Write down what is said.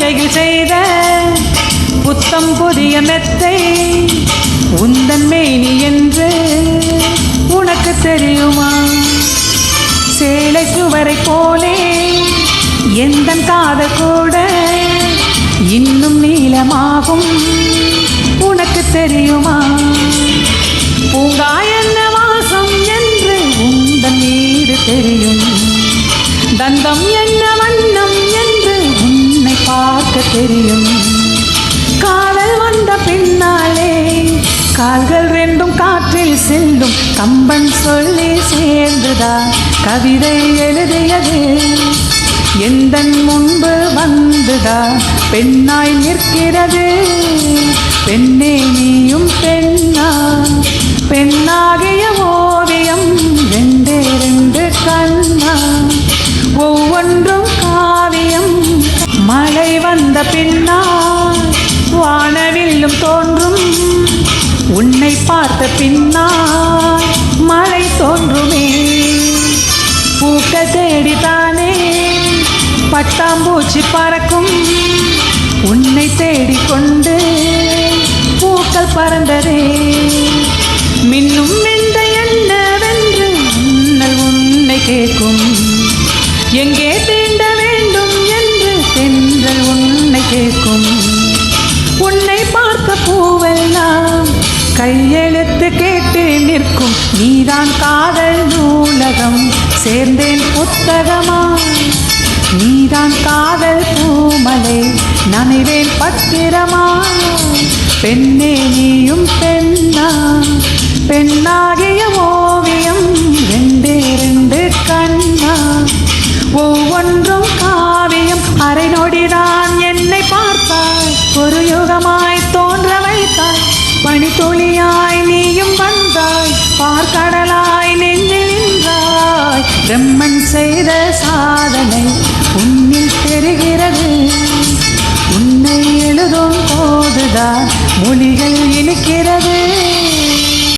கைவிரையில் செய்த புத்தம் புதிய மெத்தை உந்தன் மேனி என்று உனக்கு தெரியுமா? சேலை சுவரை போலே எந்த காத கூட இன்னும் நீளமாகும். உனக்கு தெரியுமா? பூங்கா தெரியும். காதல் வந்த பின்னாலே கால்கள் ரெண்டும் காற்றில் செல்லும். கம்பன் சொல்லி சேர்ந்துதா? கவிதை எழுதியது. எந்த முன்பு வந்துதா? பெண்ணாய் நிற்கிறது. பெண்ணே நீயும் பெண்ணா? பெண்ணாகிய ஓவியம் ரெண்டே ரெண்டு கண்ணா? ஒவ்வொன்றும் மழை பின்னால் வானவில்லும் தோன்றும். உன்னை பார்த்த பின்னால் மழை தோன்றுமே. பூக்க தேடித்தானே பட்டாம்பூச்சி பறக்கும். உன்னை தேடிக்கொண்டு பூக்கள் பறந்ததே. மின்னும் மெந்த என்னவென்று உன்னை கேட்கும். எங்கே தே பார்த்த பூவெல்லாம் கையெழுத்து கேட்டு நிற்கும். நீதான் காதல் நூலகம் சேர்ந்தேன் புத்தகமா நீதான் காதல் பூமலை நனைவேன் பத்திரமா பெண்ணே நீயும் பெண்ணா பெண்ணாகிய ஓவியம் ரெண்டே ரெண்டு கண்ணா. ஒவ்வொன்றும் காவியம் அரை நொடிதான் உன்னை மொழிகள் இனிக்கிறது.